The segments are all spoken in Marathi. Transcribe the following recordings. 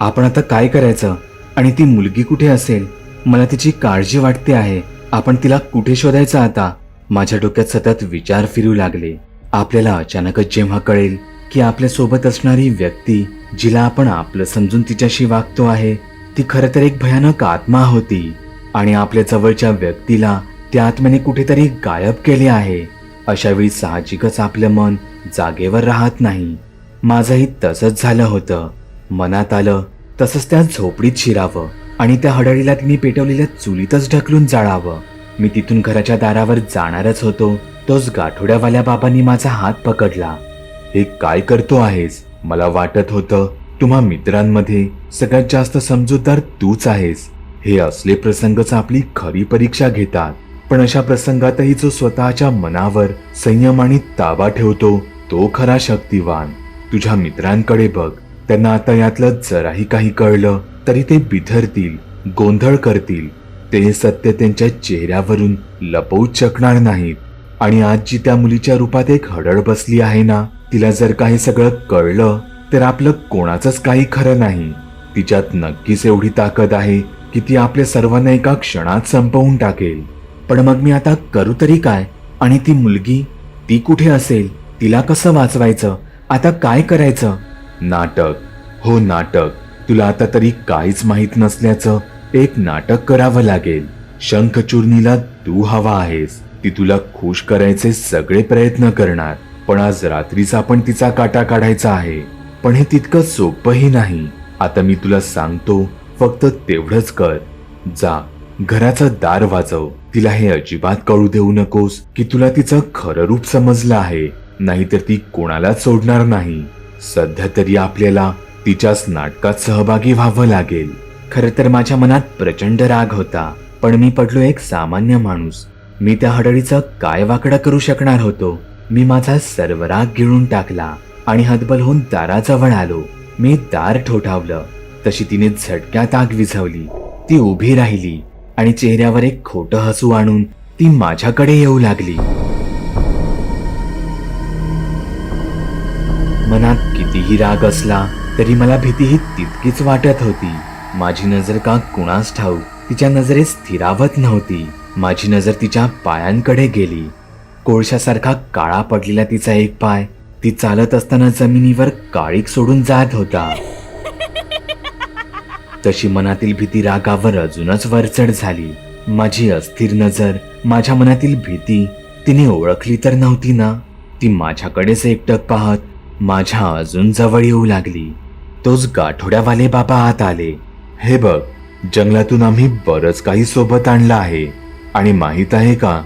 आपण आता काय करायचं? आणि ती मुलगी कुठे असेल? मला तिची काळजी वाटते आहे. आपण तिला कुठे शोधायचं आता? माझ्या डोक्यात सतत विचार फिरू लागले. आपल्याला अचानकच जेव्हा कळेल की आपल्यासोबत असणारी व्यक्ती जिला आपण आपलं समजून तिच्याशी वागतो आहे ती खरं तर एक भयानक आत्मा होती. आणि आपल्या जवळच्या व्यक्तीला त्या आत्म्याने कुठेतरी गायब केले आहे. अशा वेळी साहजिकच आपलं मन जागेवर राहत नाही. माझंही तसंच झालं होतं. मनात आलं तसंच त्या झोपडीत शिरावं आणि त्या हडळीला तिने पेटवलेल्या चुलीतच ढकलून जाळावं. मी तिथून घराच्या दारावर जाणारच होतो तोच गाठोड्यावाल्या बाबांनी माझा हात पकडला. हे काय करतो आहेस? मला वाटत होतं तुम्हा मित्रांमध्ये सगळ्यात जास्त समजूतदार तूच आहेस. हे असले प्रसंगच आपली खरी परीक्षा घेतात. पण अशा प्रसंगातही जो स्वतःच्या मनावर संयम आणि ताबा ठेवतो तो खरा शक्तिवान. तुझ्या मित्रांकडे बघ. त्यांना आता यातलं जराही काही कळलं तरी ते बिथरतील गोंधळ करतील. ते सत्य त्यांच्या चेहऱ्यावरून लपवूच शकणार नाहीत. आणि आज जी त्या मुलीच्या रूपात एक हडळ बसली आहे ना? तिला जर काही सगळं कळलं तर आपलं कोणाचंच काही खरं नाही. तिच्यात नक्कीच एवढी ताकद आहे की ती आपल्या सर्वांना एका क्षणात संपवून टाकेल. पण मग मी आता करू तरी काय? आणि ती मुलगी? ती कुठे असेल? तिला कसं वाचवायचं? आता काय करायचं? नाटक. हो नाटक. तुला आता तरी काहीच माहीत नसल्याचं एक नाटक करावं लागेल. शंखचूर्णीला तू हवा आहेस. ती तुला खुश करायचे सगळे प्रयत्न करणार. पण आज रात्रीचा आपण तिचा काटा काढायचा आहे. पण हे तितकं सोपंही नाही. आता मी तुला सांगतो फक्त तेवढंच कर. जा घराचं दार वाजव. तिला हे अजिबात कळू देऊ नकोस की तुला तिचं खरं रूप समजलं आहे. नाहीतर ती कोणालाच सोडणार नाही. सध्या तरी आपल्याला तिच्याच नाटकात सहभागी व्हावं लागेल. खरं तर माझ्या मनात प्रचंड राग होता पण मी पडलो एक सामान्य माणूस. मी त्या हडळीचं काय वाकडं करू शकणार होतो? मी माझा सर्व राग गिळून टाकला आणि हतबल होऊन दाराजवळ आलो. मी दार ठोठावलं. तशी तिने झटक्यात आग विझवली. ती उभी राहिली आणि चेहऱ्यावर एक खोटं हसू आणून ती माझ्याकडे येऊ लागली. मनात कितीही राग असला तरी मला भीतीही तितकीच वाटत होती. माझी नजर का कुणास ठाऊक तिच्या नजरेत स्थिरावत नव्हती. माझी नजर तिच्या पायांकडे गेली. कोळशासारखा काळा पडलेला तिचा एक पाय ती चालत असताना जमिनीवर काळीक सोडून जात होता. तशी मनातील भीती रागावर अजूनच वरचढ झाली. माझी अस्थिर नजर माझ्या मनातील भीती तिने ओळखली तर नव्हती ना? ती माझ्याकडेच एकटक पाहत माझ्या अजून जवळ येऊ लागली. तोच गाठोड्यावाले बाबा आत आले. हे बघ जंगलातून आम्ही बरंच काही सोबत आणलं आहे. आणि माहीत आहे का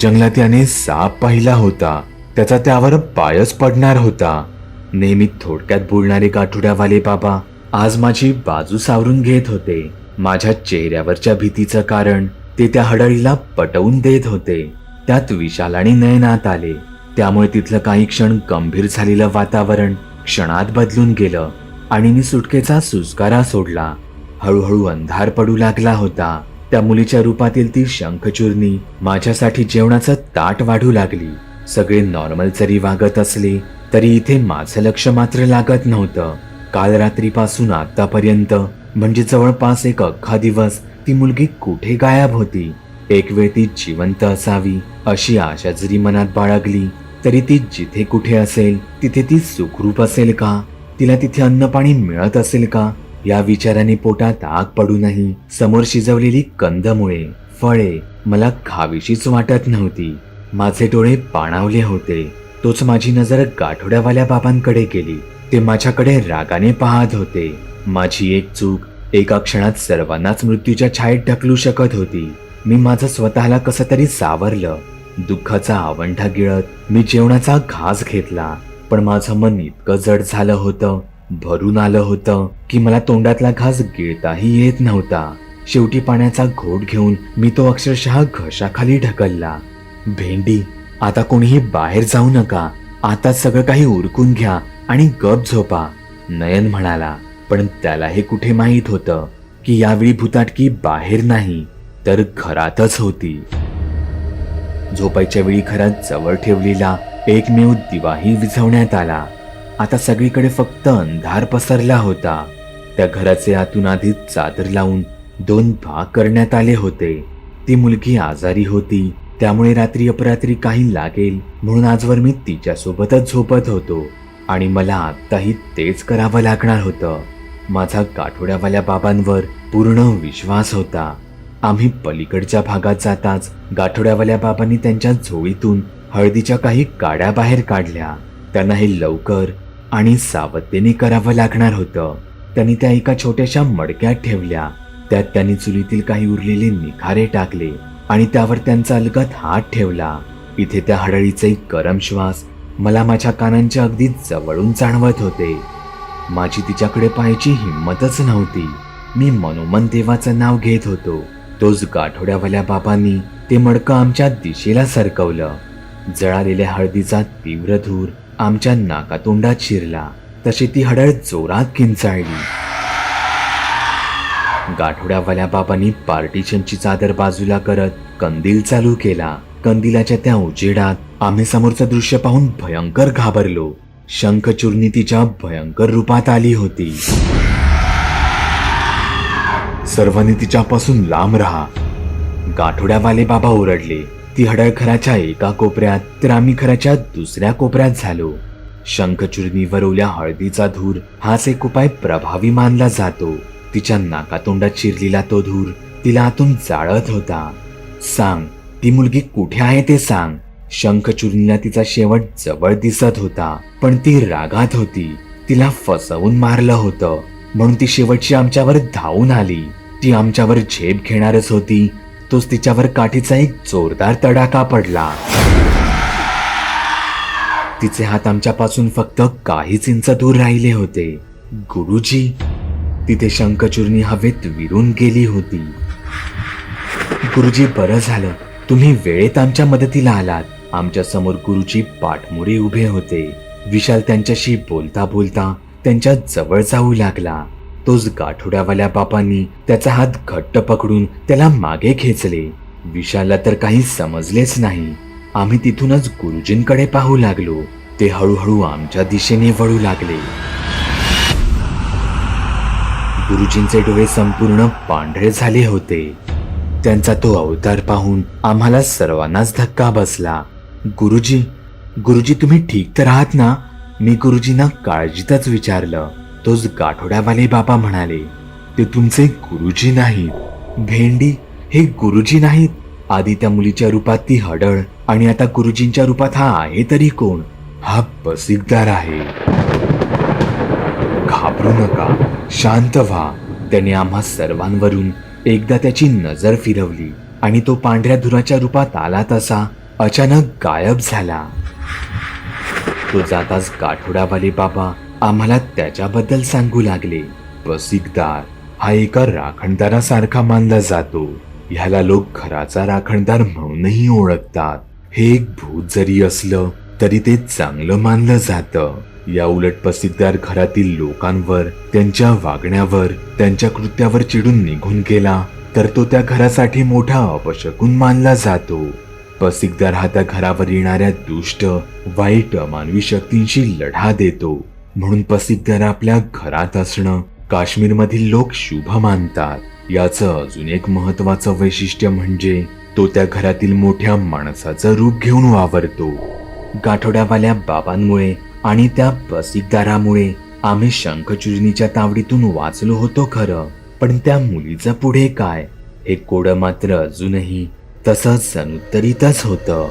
जंगलात याने साप पाहिला होता. त्याचा त्यावर पायच पडणार होता. नेहमी थोडक्यात बोलणारे गाठोड्यावाले बाबा आज माझी बाजू सावरून घेत होते. माझ्या चेहऱ्यावरच्या भीतीचं कारण ते त्या हडळीला पटवून देत होते. त्यात विशाल आणि नयनात आले. त्यामुळे तिथलं काही क्षण गंभीर झालेलं वातावरण क्षणात बदलून गेलं आणि मी सुटकेचा सुस्कारा सोडला. हळूहळू अंधार पडू लागला होता. त्या मुलीच्या रूपातील ती शंखचूर्णी माझ्यासाठी जेवणाचं ताट वाढू लागली. सगळे नॉर्मल जरी वागत असले तरी इथे माझं लक्ष मात्र लागत नव्हतं. काल रात्रीपासून आतापर्यंत म्हणजे जवळपास एक अख्खा दिवस ती मुलगी कुठे गायब होती? एक वेळ ती जिवंत असावी अशी आशा जरी मनात बाळगली तरी ती जिथे कुठे असेल तिथे ती सुखरूप असेल का? तिला तिथे अन्न पाणी मिळत असेल का? या विचाराने पोटात आग पडूनही समोर शिजवलेली कंदमुळे फळे मला खावीशीच वाटत नव्हती. माझे डोळे पाणावले होते. तोच माझी नजर गाठोड्यावाल्या बाबांकडे गेली. ते माझ्याकडे रागाने पाहत होते. माझी एक चूक एका क्षणात सर्वांनाच मृत्यूच्या छायेत ढकलू शकत होती. मी माझं स्वतःला कसं तरी सावरलं. दुःखाचा आवंढा गिळत मी जेवणाचा घास घेतला. पण माझं मन इतकं जड झालं होतं भरून आलं होतं की मला तोंडातला घास गिळताही येत नव्हता. शेवटी पाण्याचा घोट घेऊन मी तो अक्षरशः घशाखाली ढकलला. भेंडी आता कोणीही बाहेर जाऊ नका. आता सगळं काही उरकून घ्या आणि गप झोपा नयन म्हणाला. पण त्याला हे कुठे माहीत होतं की यावेळी भूताटकी बाहेर नाही. तर घरातच होती. झोपायच्या वेळी घरात जवळ ठेवलेला एकमेव दिवाही विझवण्यात आला. आता सगळीकडे फक्त अंधार पसरला होता. त्या घराचे आतून आधीच चादर लावून दोन भाग करण्यात आले होते. ती मुलगी आजारी होती त्यामुळे रात्री अपरात्री काही लागेल म्हणून आजवर मी तिच्यासोबतच झोपत होतो आणि मला आत्ताही तेच करावं लागणार होतं. माझा गाठोड्यावाल्या बाबांवर पूर्ण विश्वास होता. आम्ही पलीकडच्या भागात जाताच गाठोड्यावाल्या बाबांनी त्यांच्या झोळीतून हळदीच्या काही काड्या बाहेर काढल्या. त्यांना हे लवकर आणि सावधतेने करावं लागणार होतं. त्यांनी त्या एका छोट्याशा मडक्यात ठेवल्या. त्यात त्यांनी चुलीतील काही उरलेले निखारे टाकले आणि त्यावर त्यांचा अलगत हात ठेवला. इथे त्या हडळीचे गरम श्वास मला माझ्या कानांच्या अगदी जवळून जाणवत होते. माझी तिच्याकडे पाहायची हिंमतच नव्हती. मी मनोमन देवाचं नाव घेत होतो. तोच गाठोड्यावाल्या बाबांनी ते मडकं आमच्या दिशेला सरकवलं. जळालेल्या हळदीचा तीव्र धूर आमच्या नाकातोंडात शिरला. तशी ती हडळ जोरात किंचाळली. गाठोड्यावाल्या बाबांनी पार्टिशनची चादर बाजूला करत कंदील चालू केला. कंदिलाच्या त्या उजेडात आम्ही समोरचं दृश्य पाहून भयंकर घाबरलो. शंखचूर्णी तिच्या भयंकर रूपात आली होती. सर्वांनी तिच्यापासून लांब राहा. गाठोड्यावाले बाबा ओरडले ती हडळखराच्या एका कोपऱ्यात तर आम्ही खराच्या दुसऱ्या कोपऱ्यात झालो. शंखचूर्णी वरवल्या हळदीचा धूर हाच एक उपाय प्रभावी मानला जातो. तिच्या नाकातोंडात चिरलेला तो धूर तिला आतून जाळत होता. सांग ती मुलगी कुठे आहे ते सांग. शंखचुर्णीला तिचा शेवट जवळ दिसत होता पण ती रागात होती. तिला फसवून मारलं होतं म्हणून ती शेवटची आमच्यावर धावून आली. ती आमच्यावर झेप घेणारच होती. तोच तिच्यावर काठीचा एक जोरदार तडाखा पडला. तिचे हात आमच्यापासून फक्त काहीच इंच दूर राहिले होते. गुरुजी तिथे शंखचूर्णी हवेत विरून गेली होती. गुरुजी बरं झालं. तुम्ही वेळेत आमच्या मदतीला आलात. आमच्यासमोर गुरुजी पाठमोरे उभे होते. विशाल त्यांच्याशी बोलता बोलता त्यांच्या जवळ जाऊ लागला. तोच गाठोड्यावाल्या बापांनी त्याचा हात घट्ट पकडून त्याला मागे खेचले. विशालला तर काही समजलेच नाही. आम्ही तिथूनच गुरुजींकडे पाहू लागलो. ते हळूहळू आमच्या दिशेने वळू लागले. गुरुजींचे डोळे संपूर्ण पांढरे झाले होते. त्यांचा तो अवतार पाहून आम्हाला सर्वांनाच धक्का बसला. गुरुजी गुरुजी तुम्ही ठीक तर आहात ना? मी गुरुजींना काळजीतच विचारलं. तोच गाठोड्यावाले बाबा म्हणाले ते तुमचे गुरुजी नाहीत. भेंडी हे गुरुजी नाहीत. आधी त्या मुलीच्या रूपात ती हडळ आणि आता गुरुजींच्या रूपात हा आहे तरी कोण? हा बसिकदार आहे. घाबरू नका. शांत व्हा. त्याने आम्हा सर्वांवरून एकदा त्याची नजर फिरवली आणि तो पांढऱ्या धुराच्या रूपात आला तसा अचानक गायब झाला. तो जाताच गाठोडावाले बाबा आम्हाला त्याच्याबद्दल सांगू लागले. बसिकदार हा एका राखणदारासारखा मानला जातो. ह्याला लोक घराचा राखणदार म्हणूनही ओळखतात. हे एक भूत जरी असलं तरी ते चांगलं मानलं जातं. या उलट पसिकदार घरातील लोकांवर त्यांच्या वागण्यावर त्यांच्या कृत्यावर चिडून निघून गेला तर तो त्या घरासाठी मोठा अपशकून मानला जातो. पसिकदार हा त्या घरावर येणाऱ्या दुष्ट वाईट मानवी शक्तींशी लढा देतो. म्हणून पसिकदार आपल्या घरात असणं काश्मीरमधील लोक शुभ मानतात. याचं अजून एक महत्वाचं वैशिष्ट्य म्हणजे तो त्या घरातील मोठ्या माणसाचं रूप घेऊन वावरतो. गाठोड्यावाल्या बाबांमुळे आणि त्या पसिकदारामुळे आम्ही शंखचूर्णीच्या तावडीतून वाचलो होतो खरं. पण त्या मुलीचं पुढे काय? हे कोडं मात्र अजूनही तसंच अनुत्तरितच होतं.